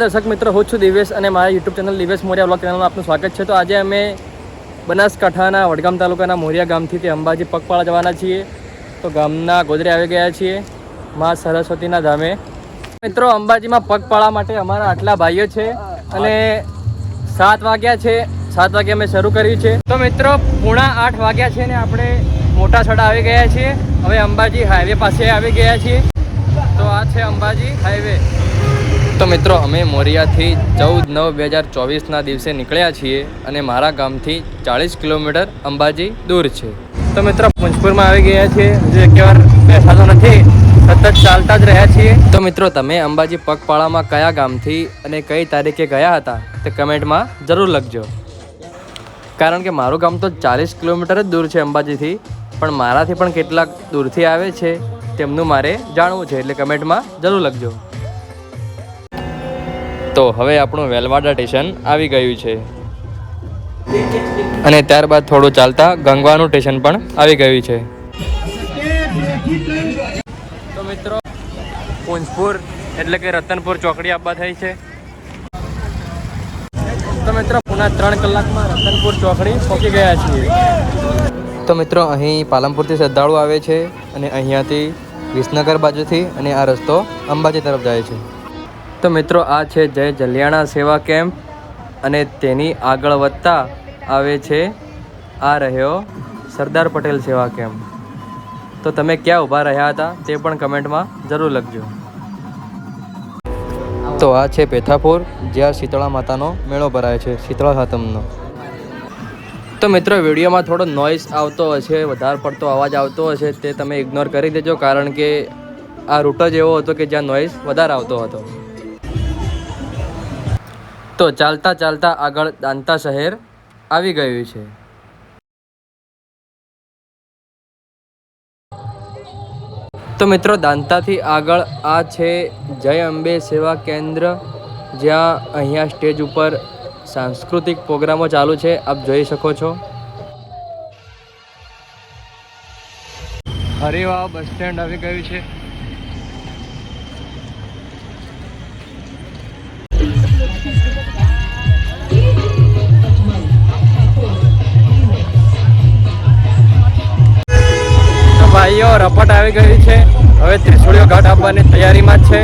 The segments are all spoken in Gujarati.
દર્શક મિત્રો, હું છું દિવેશ અને મારા YouTube channel Divesh Moriya blog ચેનલમાં આપનું સ્વાગત છે. તો આજે અમે બનાસકાંઠાના વડગામ તાલુકાના મોરિયા ગામથી તે અંબાજી પગપાળા જવાના છીએ. તો ગામના ગોદરે આવી ગયા છીએ, મા સરસ્વતીના ધામે. મિત્રો, અંબાજીમાં પગપાળા માટે અમારા આટલા ભાઈઓ છે અને સાત વાગ્યા છે, સાત વાગે અમે શરૂ કર્યું છે. તો મિત્રો, પૂણા આઠ વાગ્યા છે ને આપણે મોટા છડા આવી ગયા છીએ. હવે અંબાજી હાઈવે પાસે આવી ગયા છીએ. તો આ છે અંબાજી હાઈવે તો મિત્રો, અમે મોરિયાથી ચૌદ નવ બે હજાર ચોવીસના દિવસે નીકળ્યા છીએ અને મારા ગામથી ચાળીસ કિલોમીટર અંબાજી દૂર છે. તો મિત્રો પુંજપુરમાં આવી ગયા છીએ. હજુ એક વાર બેસાતો નથી. સતત ચાલતા જ રહ્યા છીએ. તો મિત્રો, તમે અંબાજી પગપાળામાં કયા ગામથી અને કઈ તારીખે ગયા હતા તે કમેન્ટમાં જરૂર લખજો. કારણ કે મારું ગામ તો ચાલીસ કિલોમીટર જ દૂર છે અંબાજીથી, પણ મારાથી પણ કેટલાક દૂરથી આવે છે, તેમનું મારે જાણવું છે, એટલે કમેન્ટમાં જરૂર લખજો. તો હવે આપણું વેલવાડા સ્ટેશન આવી ગયું છે. અને ત્યારબાદ થોડું ચાલતા ગંગવાનું સ્ટેશન પણ આવી ગયું છે. તો મિત્રો, પૂંજપુર એટલે કે રતનપુર ચોકડી આપવા થઈ છે. તો મિત્રો, પુના ત્રણ કલાકમાં રતનપુર ચોકડી પહોંચી ગયા છીએ. તો મિત્રો, અહીં પાલનપુરથી શ્રદ્ધાળુ આવે છે અને અહીંયાથી વિસનગર બાજુથી અને આ રસ્તો અંબાજી તરફ જાય છે. તો મિત્રો, આ છે જય જલિયાણા સેવા કેમ્પ અને તેની આગળ વધતા આવે છે આ રહ્યો સરદાર પટેલ સેવા કેમ્પ. તો તમે ક્યાં ઊભા રહ્યા હતા તે પણ કમેન્ટમાં જરૂર લખજો. તો આ છે પેથાપુર, જ્યાં શીતળા માતાનો મેળો ભરાય છે, શીતળા હાતમનો તો મિત્રો, વિડીયોમાં થોડો નોઇસ આવતો હશે, વધારે પડતો અવાજ આવતો હશે, તે તમે ઇગ્નોર કરી દેજો, કારણ કે આ રૂટ જ એવો હતો કે જ્યાં નોઇસ વધારે આવતો હતો. તો ચાલતા ચાલતા આગળ દાંતા શહેર આવી ગયું છે. તો મિત્રો દાંતાથી આગળ આ છે જય અંબે સેવા કેન્દ્ર, જ્યાં અહીંયા સ્ટેજ ઉપર સાંસ્કૃતિક પ્રોગ્રામો ચાલુ છે. આપ જોઈ શકો છો. હરિવાવ બસ સ્ટેન્ડ આવી ગયું છે. રપટ આવી ગઈ છે. હવે ત્રિશુળીઓ ઘાટ આપવાની તૈયારીમાં છે.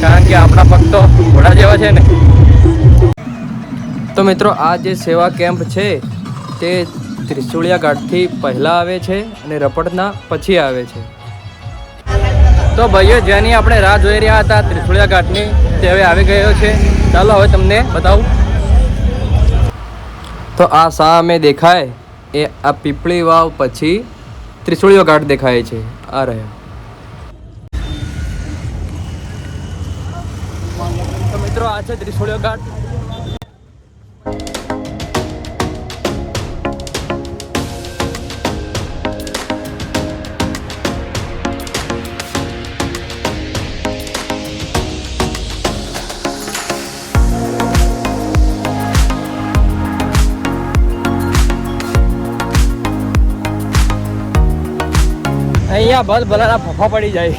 કારણ કે આપણા ભક્તો ઘોડા જેવા છે ને. તો મિત્રો, આ જે સેવા કેમ્પ છે, તે ત્રિશુળિયા ઘાટથી પહેલાં આવે છે અને રપટના પછી આવે છે. તો ભાઈઓ, જેની આપણે રાહ જોઈ રહ્યા હતા ત્રિશુળિયા ઘાટની, તે હવે આવી ગયો છે. ચાલો હવે તમને બતાવું. તો આ સામે દેખાય, એ આ પીપળી વાવ પછી ત્રિશુળીયો ઘાટ દેખાય છે. આ રહ્યા. તો મિત્રો આ છે ત્રિશુળીઓ ઘાટ અહીંયા બસ ભલાના ફફા પડી જાય.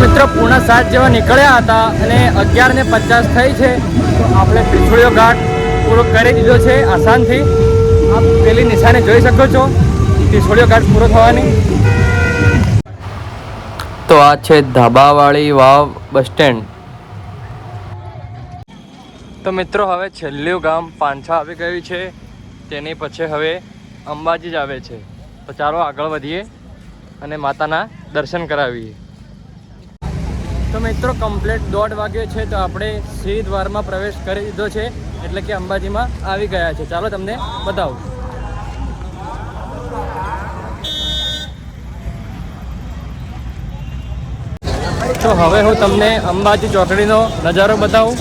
મિત્રો, પૂર્ણ સાત જેવા નીકળ્યા હતા અને અગિયાર ને પચાસ થઈ છે. તો આપણે પીછોડીઓ ઘાટ પૂરો કરી દીધો છે આસાનથી. આપ પેલી નિશાને જોઈ શકો છો. પીછોડીઓ ઘાટ પૂરો થવાની. તો આ છે ધાબાવાળી વાવ બસ સ્ટેન્ડ. તો મિત્રો હવે છેલ્લું ગામ પાંછા આવી ગયું છે. તેની પછી હવે અંબાજી જ આવે છે. તો ચાલો આગળ વધીએ અને માતાના દર્શન કરાવીએ. તો મિત્રો કમ્પ્લીટ દોઢ વાગ્યો છે તો આપણે સિંહ દ્વારમાં પ્રવેશ કરી દીધો છે. એટલે કે અંબાજીમાં આવી ગયા છે. ચાલો તમને બતાવું. તો હવે હું તમને અંબાજી ચોકડીનો નજારો બતાવું.